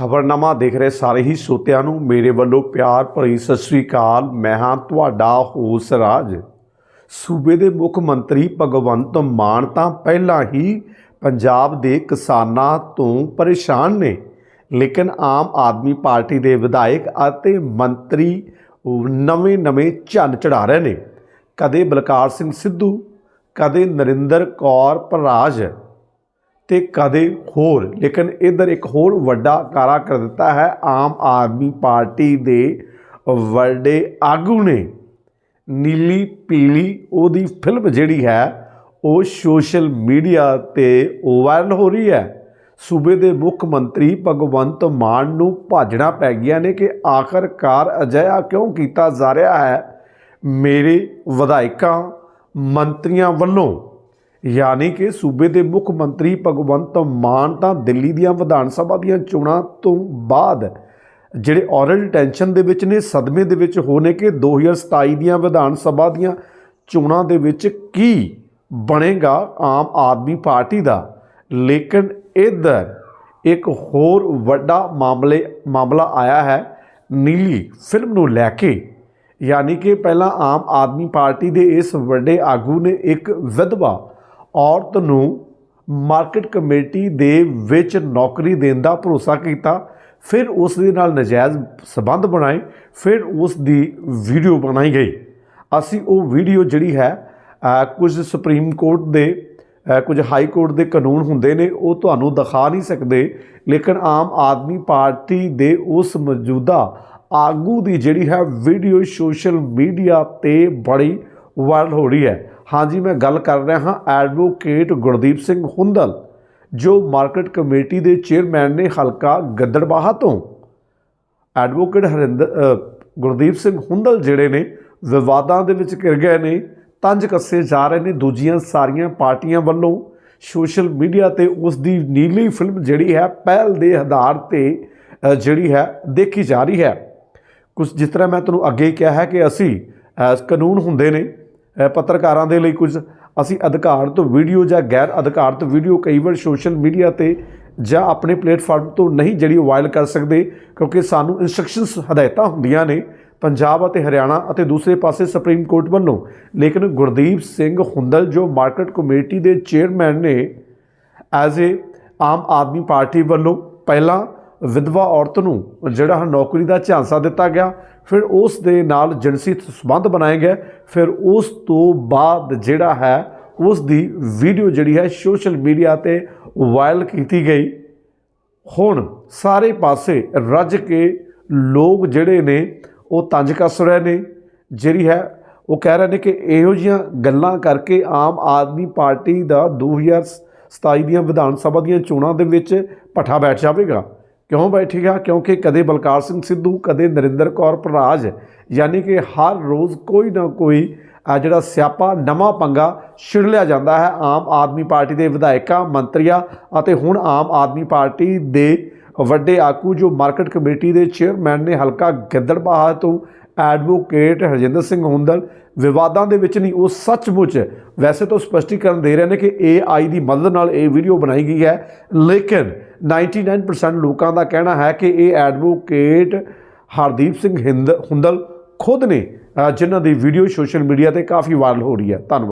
ਖਬਰਨਾਮਾ ਦੇਖ ਰਹੇ ਸਾਰੇ ਹੀ ਸੋਤਿਆਂ ਨੂੰ, ਮੇਰੇ ਵੱਲੋਂ ਪਿਆਰ ਭਰੀ ਸਤਿ ਸ੍ਰੀ ਅਕਾਲ। ਮੈਂ ਹਾਂ ਤੁਹਾਡਾ ਹੋਸ ਰਾਜ। ਸੂਬੇ ਦੇ ਮੁੱਖ ਮੰਤਰੀ ਭਗਵੰਤ ਮਾਨ ਤਾਂ ਪਹਿਲਾਂ ਹੀ ਪੰਜਾਬ ਦੇ ਕਿਸਾਨਾਂ ਤੋਂ ਪਰੇਸ਼ਾਨ ਨੇ, ਲੇਕਿਨ ਆਮ ਆਦਮੀ ਪਾਰਟੀ ਦੇ ਵਿਧਾਇਕ ਅਤੇ ਮੰਤਰੀ ਨਵੇਂ-ਨਵੇਂ ਝੰਨ ਚੜਾ ਰਹੇ ਨੇ। ਕਦੇ ਬਲਕਾਰ ਸਿੰਘ ਸਿੱਧੂ, ਕਦੇ ਨਰਿੰਦਰ ਕੌਰ ਭਰਾਜ। ਤੇ ਕਦੇ ਹੋਰ। ਲੇਕਿਨ ਇਧਰ ਇੱਕ ਹੋਰ ਵੱਡਾ ਕਾਰਾ ਕਰ ਦਿੱਤਾ ਹੈ। ਆਮ ਆਦਮੀ ਪਾਰਟੀ ਦੇ ਵੱਡੇ ਆਗੂ ਨੇ। ਨੀਲੀ, ਪੀਲੀ ਉਹਦੀ ਫਿਲਮ ਜਿਹੜੀ ਹੈ, ਉਹ ਸੋਸ਼ਲ ਮੀਡੀਆ ਤੇ ਵਾਇਰਲ ਹੋ ਰਹੀ ਹੈ। ਸੂਬੇ ਦੇ ਮੁੱਖ ਮੰਤਰੀ ਭਗਵੰਤ ਮਾਨ ਨੂੰ ਭਾਜਣਾ ਪੈ ਗਿਆ ਨੇ ਕਿ ਆਖਰਕਾਰ ਅਜਿਹਾ ਕਿਉਂ ਕੀਤਾ ਜਾ ਰਿਹਾ ਹੈ। ਮੇਰੇ ਵਿਧਾਇਕਾਂ, ਮੰਤਰੀਆਂ ਵੱਲੋਂ ਯਾਨੀ ਕਿ ਸੂਬੇ ਦੇ ਮੁੱਖ ਮੰਤਰੀ ਭਗਵੰਤ ਮਾਨ ਤਾਂ ਦਿੱਲੀ ਦੀਆਂ ਵਿਧਾਨ ਸਭਾ ਦੀਆਂ ਚੋਣਾਂ ਤੋਂ ਬਾਅਦ ਜਿਹੜੇ ਔਰਲ ਟੈਂਸ਼ਨ ਦੇ ਵਿੱਚ ਨੇ, ਸਦਮੇ ਦੇ ਵਿੱਚ ਹੋਣੇ ਕਿ 2027 ਦੀਆਂ ਵਿਧਾਨ ਸਭਾ ਦੀਆਂ ਚੋਣਾਂ ਦੇ ਵਿੱਚ ਕੀ ਬਣੇਗਾ ਆਮ ਆਦਮੀ ਪਾਰਟੀ ਦਾ? ਲੇਕਿਨ ਇਧਰ ਇੱਕ ਹੋਰ ਵੱਡਾ ਮਾਮਲੇ, ਮਾਮਲਾ ਆਇਆ ਹੈ ਨੀਲੀ ਫਿਲਮ ਨੂੰ ਲੈ ਕੇ। ਯਾਨੀ ਕਿ ਪਹਿਲਾਂ ਆਮ ਆਦਮੀ ਪਾਰਟੀ ਦੇ ਇਸ ਵੱਡੇ ਆਗੂ ਨੇ ਇੱਕ ਵਿਧਵਾ ਔਰਤ ਨੂੰ ਮਾਰਕੀਟ ਕਮੇਟੀ ਦੇ ਵਿੱਚ ਨੌਕਰੀ ਦੇਣ ਦਾ ਭਰੋਸਾ ਕੀਤਾ, ਫਿਰ ਉਸ ਦੇ ਨਾਲ ਨਜਾਇਜ਼ ਸਬੰਧ ਬਣਾਏ, ਫਿਰ ਉਸ ਦੀ ਵੀਡੀਓ ਬਣਾਈ ਗਈ। ਅਸੀਂ ਉਹ ਵੀਡੀਓ ਜਿਹੜੀ ਹੈ ਕੁਝ ਸੁਪਰੀਮ ਕੋਰਟ ਦੇ ਕੁਝ ਹਾਈ ਕੋਰਟ ਦੇ ਕਾਨੂੰਨ ਹੁੰਦੇ ਨੇ, ਉਹ ਤੁਹਾਨੂੰ ਦਿਖਾ ਨਹੀਂ ਸਕਦੇ, ਲੇਕਿਨ ਆਮ ਆਦਮੀ ਪਾਰਟੀ ਦੇ ਉਸ ਮੌਜੂਦਾ ਆਗੂ ਦੀ ਜਿਹੜੀ ਹੈ, ਵੀਡੀਓ ਸੋਸ਼ਲ ਮੀਡੀਆ ਤੇ ਬੜੀ ਵਾਇਰਲ ਹੋ ਰਹੀ ਹੈ। ਹਾਂਜੀ ਮੈਂ ਗੱਲ ਕਰ ਰਿਹਾ ਹਾਂ ਐਡਵੋਕੇਟ ਗੁਰਦੀਪ ਸਿੰਘ ਹੁੰਦਲ, ਜੋ ਮਾਰਕੀਟ ਕਮੇਟੀ ਦੇ ਚੇਅਰਮੈਨ ਨੇ ਹਲਕਾ ਗੱਦੜਬਾਹਾ ਤੋਂ। ਐਡਵੋਕੇਟ ਹਰਿੰਦਰ ਗੁਰਦੀਪ ਸਿੰਘ ਹੁੰਦਲ ਜਿਹੜੇ ਨੇ, ਵਿਵਾਦਾਂ ਦੇ ਵਿੱਚ ਘਿਰ ਗਏ ਨੇ, ਤੰਜ ਕੱਸੇ ਜਾ ਰਹੇ ਨੇ ਦੂਜੀਆਂ ਸਾਰੀਆਂ ਪਾਰਟੀਆਂ ਵੱਲੋਂ। ਸੋਸ਼ਲ ਮੀਡੀਆ ਤੇ ਉਸ ਦੀ ਨੀਲੀ ਫਿਲਮ ਜਿਹੜੀ ਹੈ, ਪਹਿਲ ਦੇ ਆਧਾਰ ਤੇ ਜਿਹੜੀ ਹੈ, ਦੇਖੀ ਜਾ ਰਹੀ ਹੈ। ਕੁਝ ਜਿਸ ਤਰ੍ਹਾਂ ਮੈਂ ਤੁਹਾਨੂੰ ਅੱਗੇ ਕਿਹਾ ਹੈ ਕਿ ਅਸੀਂ ਕਾਨੂੰਨ ਹੁੰਦੇ ਨੇ ਪੱਤਰਕਾਰਾਂ ਦੇ ਲਈ ਕੁਝ ਅਸੀਂ ਅਧਿਕਾਰਤ ਵੀਡੀਓ ਜਾਂ ਗੈਰ ਅਧਿਕਾਰਤ ਵੀਡੀਓ ਕਈ ਵਾਰ ਸੋਸ਼ਲ ਮੀਡੀਆ ਤੇ ਜਾਂ ਆਪਣੇ ਪਲੇਟਫਾਰਮ ਤੋਂ ਨਹੀਂ ਜਿਹੜੀ ਵਾਇਰਲ ਕਰ ਸਕਦੇ ਕਿਉਂਕਿ ਸਾਨੂੰ ਇਨਸਟਰਕਸ਼ਨਸ ਹਦਾਇਤਾਂ ਹੁੰਦੀਆਂ ਨੇ, ਪੰਜਾਬ ਅਤੇ ਹਰਿਆਣਾ ਅਤੇ ਦੂਸਰੇ ਪਾਸੇ ਸੁਪਰੀਮ ਕੋਰਟ ਵੱਲੋਂ। ਲੇਕਿਨ ਗੁਰਦੀਪ ਸਿੰਘ ਹੁੰਦਲ ਜੋ ਮਾਰਕੀਟ ਕਮੇਟੀ ਦੇ ਚੇਅਰਮੈਨ ਨੇ as a Aam Aadmi Party ਵੱਲੋਂ ਪਹਿਲਾਂ ਵਿਧਵਾ ਔਰਤ ਨੂੰ ਜਿਹੜਾ ਹੈ ਨੌਕਰੀ ਦਾ ਝਾਂਸਾ ਦਿੱਤਾ ਗਿਆ, ਫਿਰ ਉਸ ਦੇ ਨਾਲ ਜਿਨਸੀ ਸੰਬੰਧ ਬਣਾਏ ਗਏ, ਫਿਰ ਉਸ ਤੋਂ ਬਾਅਦ ਜਿਹੜਾ ਹੈ, ਉਸ ਦੀ ਵੀਡੀਓ ਜਿਹੜੀ ਹੈ ਸੋਸ਼ਲ ਮੀਡੀਆ ਤੇ ਵਾਇਰਲ ਕੀਤੀ ਗਈ। ਹੁਣ ਸਾਰੇ ਪਾਸੇ ਰੱਜ ਕੇ ਲੋਕ ਜਿਹੜੇ ਨੇ, ਉਹ ਤੰਜ ਕੱਸ ਰਹੇ ਨੇ, ਜਿਹੜੀ ਹੈ, ਉਹ ਕਹਿ ਰਹੇ ਨੇ ਕਿ ਇਹੋ ਜੀਆਂ ਗੱਲਾਂ ਕਰਕੇ ਆਮ ਆਦਮੀ ਪਾਰਟੀ ਦਾ 2027 ਦੀਆਂ ਵਿਧਾਨ ਸਭਾ ਦੀਆਂ ਚੋਣਾਂ ਦੇ ਵਿੱਚ ਪੱਠਾ ਬੈਠ ਜਾਵੇਗਾ। ਕਿਉਂ ਬੈਠੇਗਾ ਕਿਉਂਕਿ ਕਦੇ ਬਲਕਾਰ ਸਿੰਘ ਸਿੱਧੂ, ਕਦੇ ਨਰਿੰਦਰ ਕੌਰ ਭਰਾਜ ਯਾਨੀ ਕਿ ਹਰ ਰੋਜ਼ ਕੋਈ ਨਾ ਕੋਈ ਆ ਜਿਹੜਾ ਸਿਆਪਾ, ਨਵਾਂ ਪੰਗਾ ਛਿੜ ਲਿਆ ਜਾਂਦਾ ਹੈ ਆਮ ਆਦਮੀ ਪਾਰਟੀ ਦੇ ਵਿਧਾਇਕਾਂ, ਮੰਤਰੀਆਂ ਅਤੇ ਹੁਣ ਆਮ ਆਦਮੀ ਪਾਰਟੀ ਦੇ ਵੱਡੇ ਆਗੂ, ਜੋ ਮਾਰਕੀਟ ਕਮੇਟੀ ਦੇ ਚੇਅਰਮੈਨ ਨੇ ਹਲਕਾ ਗਿੱਦੜਬਾਹਾ ਤੋਂ ਐਡਵੋਕੇਟ ਹਰਜਿੰਦਰ ਸਿੰਘ ਹੁੰਦਲ, ਵਿਵਾਦਾਂ ਦੇ ਵਿੱਚ ਨਹੀਂ, ਉਹ ਸੱਚਮੁੱਚ ਵੈਸੇ ਤਾਂ ਸਪਸ਼ਟੀਕਰਨ ਦੇ ਰਹੇ ਨੇ ਕਿ AI ਦੀ ਮਦਦ ਨਾਲ ਇਹ ਵੀਡੀਓ ਬਣਾਈ ਗਈ ਹੈ। ਲੇਕਿਨ 99% ਲੋਕਾਂ ਦਾ ਕਹਿਣਾ ਹੈ ਕਿ ਇਹ ਐਡਵੋਕੇਟ ਹਰਦੀਪ ਸਿੰਘ ਹਿੰਦ ਹੁੰਦਲ ਖੁਦ ਨੇ ਜਿਨ੍ਹਾਂ ਦੀ ਵੀਡੀਓ ਸੋਸ਼ਲ ਮੀਡੀਆ ਤੇ ਕਾਫੀ ਵਾਇਰਲ ਹੋ ਰਹੀ ਹੈ। ਧੰਨਵਾਦ।